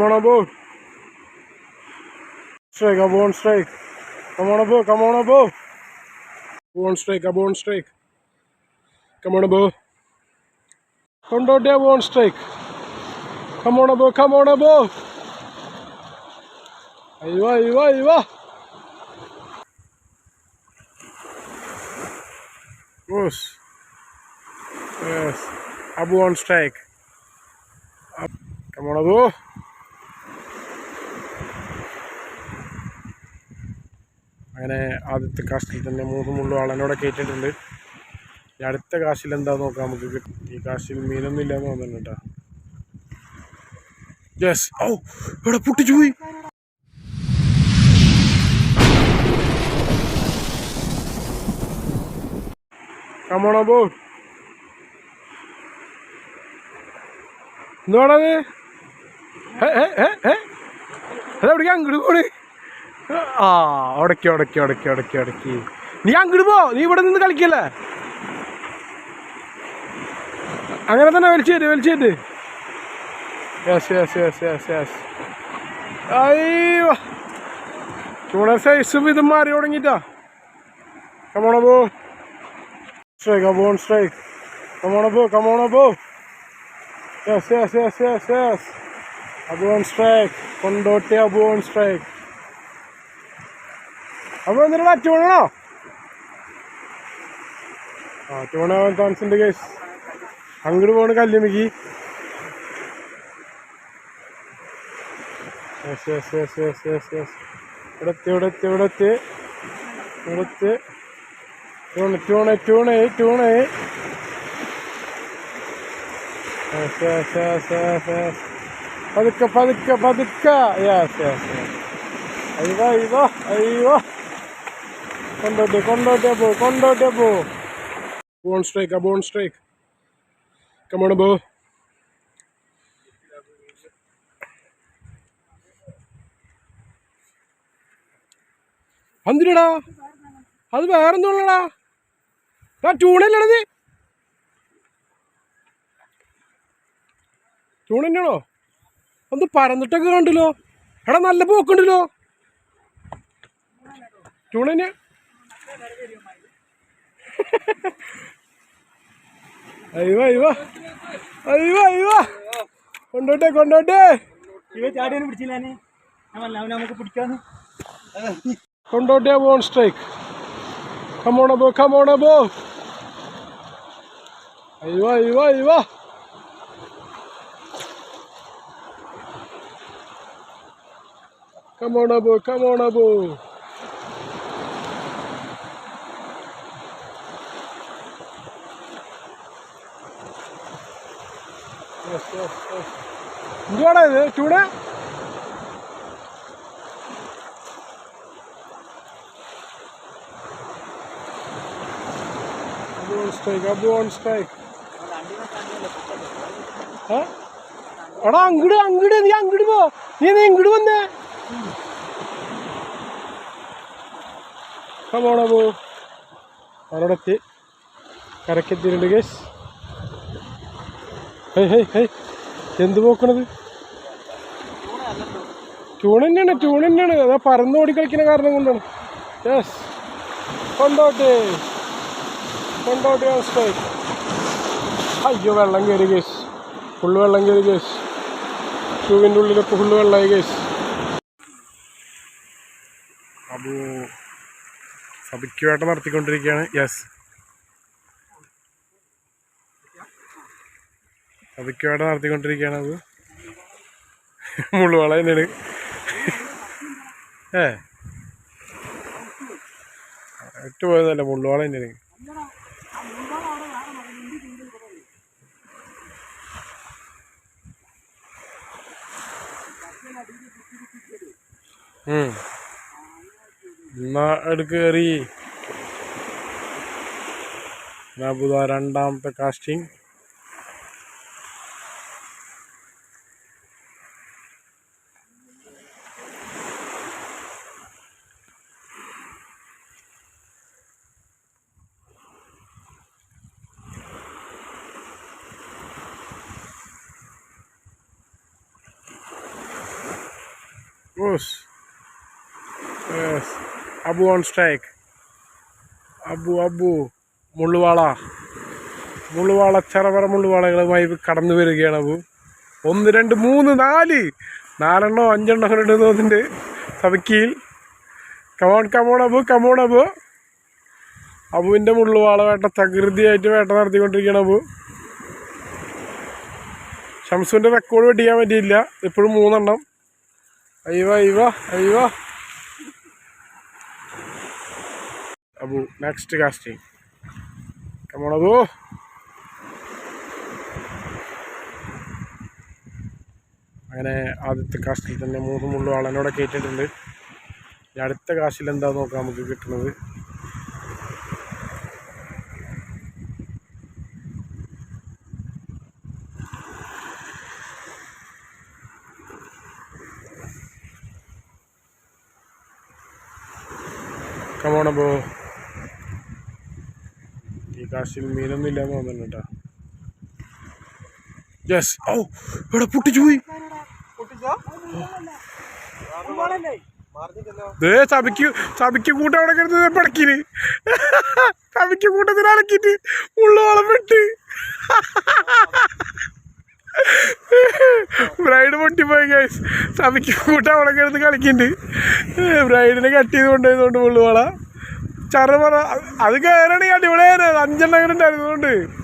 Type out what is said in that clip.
Come on aboard. Strike, a bone strike. Come on aboard, come on aboard. Bone strike, a bone strike. Come on aboard. Condo day bone strike. Come on aboard, come on aboard. Ayva, ayva, ayva. Goose. Yes. Abu on strike. Come on, Abu. അങ്ങനെ ആദ്യത്തെ കാശിൽ തന്നെ മൂന്ന് മുള്ളു ആളനോടെ കയറ്റിയിട്ടുണ്ട് ഈ അടുത്ത കാശിൽ എന്താ നോക്കാം നമുക്ക്. ഈ കാശിൽ മീനൊന്നും ഇല്ലാന്ന് തോന്നുന്നു കേട്ടോ. പൊട്ടിച്ചു പോയി. കമോണോ ബോ എന്തുവാണത് അതെവിടേക്കാ അങ്ങോട്ട് പോണ് ആ ഉടക്കി ഉടക്കി ഉടക്കി ഉടക്കി ഉടക്കി നീ അങ്ങോട്ട് പോ. നീ ഇവിടെ നിന്ന് കളിക്കല്ലേ? അങ്ങനെ തന്നെ വലിച്ചേറ്റ് വലിച്ചേറ്റ് yes yes yes yes yes അയ്യോ. ചൂട സൈസും ഇത് മാറി തുടങ്ങിട്ടാ കമോണ പോ സ്ട്രൈക്ക് Abu സ്ട്രൈക്ക് strike. പോ on, പോ yes yes yes yes yes upon strike Kondotty അബോൺ സ്ട്രൈക്ക് അപ്പൊ എന്തിനാ ചൂണോ ആ ചാൻസ് ഉണ്ട് കേസ് അങ്ങോട്ട് പോണ് കല്ലുമിക്ക് yes yes yes yes yes yes ഇവിടെ എത്തി ഇവിടെ എത്തി ഇവിടെ എത്തി ട്യൂണ് ട്യൂണ് യെസ് യെസ് അയ്യോ അയ്യോ അയ്യോ. കൊണ്ടോ പോ കൊണ്ടോ പോ ബോൺ സ്ട്രൈക്ക് ബോൺ സ്ട്രൈക്ക് കമോൺ ബോ എന്തിനടാ അത് വേറൊന്നുള്ളടാ ആ ട്യൂണല്ലടത് ട്യൂൺ ഒന്ന് പരന്നിട്ടൊക്കെ കണ്ടല്ലോ. എടാ നല്ല പോക്കുണ്ടല്ലോ. ട്യൂൺ അയ്യോ അയ്യോ. അയ്യോ അയ്യോ. കൊണ്ടോട്ടെ കൊണ്ടോട്ടെ. ഇവ ചാടിയൊന്നും പിടിച്ചില്ലേ നമുക്ക് പിടിക്കാന്ന്. കൊണ്ടോട്ടെ ബോൺ സ്ട്രൈക്ക് കമോണബോ കമോണബോ അയ്യോ അയ്യോ അയ്യോ. കമോണബോ കമോണബോ എന്തുവാടാ ഇത് ചൂട്. അബു സ്ട്രൈക്ക് അബു ഓൺ എടാ അങ്ങട് അങ്ങട് നീ അങ്ങട് പോ. നീ നീ ഇങ്ങട് വന്നേ? കമോണ പോ അവിടെ എത്തി? കരക്കെത്തിയിട്ടുണ്ട് ഗേസ് ഹൈ ഹൈ ഹേയ് എന്ത് പോക്കണത്? ട്യൂൺ തന്നെയാണ് ട്യൂൺ തന്നെയാണ് അതാ പറന്ന് കളിക്കുന്ന കാരണം കൊണ്ടാണ്. യെസ് കൊണ്ടോട്ടെ. കൊണ്ടോട്ടെ സ്ട്രൈക്ക് അയ്യോ വെള്ളം കയറി കേസ് ഫുള്ള് വെള്ളം കയറി കേസ് ട്യൂവിന്റെ ഉള്ളിലൊക്കെ ഫുള്ള് വെള്ളമായി കേസ് അപ്പോൾ സബിക്ക് വേട്ട നടത്തിക്കൊണ്ടിരിക്കുകയാണ്. യെസ് സബിക്കുവേട്ട നടത്തിക്കൊണ്ടിരിക്കുകയാണ് അത്. മുള്ളുവള തന്നെയാണ്. ഏ? ഇട്ട് പോയതല്ല മുള്ളുവള തന്നെയാണ്. എന്നാ എടുക്ക് കയറി. എന്നാ പുതാ രണ്ടാമത്തെ casting hose yes Abu on strike Abu Abu മുള്ളുവാള മുള്ളുവാള ചെറപറ മുള്ളുവാളകളുമായി കടന്നു വരികയാണ് അബു. ഒന്ന് രണ്ട് മൂന്ന് നാല്. നാലെണ്ണോ അഞ്ചെണ്ണോ ഉണ്ട് തോന്നുന്നുണ്ട് സബക്കിയിൽ come on come on Abu come on Abu അബുവിന്റെ മുള്ളുവാള വേട്ട തകൃതിയായിട്ട് വേട്ട നടത്തിക്കൊണ്ടിരിക്കുകയാണ് അബു. ഷംസുവിന്റെ റെക്കോർഡ് വെട്ടിക്കാൻ പറ്റിയില്ല. ഇപ്പോഴും മൂന്നെണ്ണം. അയ്യോ അയ്യോ അയ്യോ next next Come on Abu. അങ്ങനെ ആദ്യത്തെ കാസ്റ്റിൽ തന്നെ മൂന്ന് മുള്ളു ആളെന്നോടെ കയറ്റിയിട്ടുണ്ട് അടുത്ത കാശിൽ എന്താ നോക്കാം നമുക്ക് കിട്ടുന്നത്. കമോണബോ ഈ കാശിൽ മീനൊന്നും ഇല്ലാന്ന് തോന്നുന്നു കേട്ടോ. യെസ് ഓ ഇവിടെ പൊട്ടിച്ചു പോയി. ദേ ചബിക്ക് ചബിക്ക് കൂട്ടം അവിടെ കിടന്നത് പടക്കിന്. ചബിക്ക് കൂട്ടത്തിന് അലക്കിട്ട് ഉള്ളോളം വെട്ട്. ബ്രൈഡ് പൊട്ടിപ്പോയി ഗൈസ് ചബിക്ക് കൂട്ടം അവിടെ കിടന്ന് കളിക്കുന്നുണ്ട്. ബ്രൈഡിനെ കട്ട് ചെയ്ത് കൊണ്ടുപോയതുകൊണ്ട് പുള്ളുവാള. ചറ പറ അത് കയറണെങ്കിൽ അടിപൊളിയായിരുന്നു. അഞ്ചെണ്ണം ഉണ്ടായിരുന്നതുകൊണ്ട്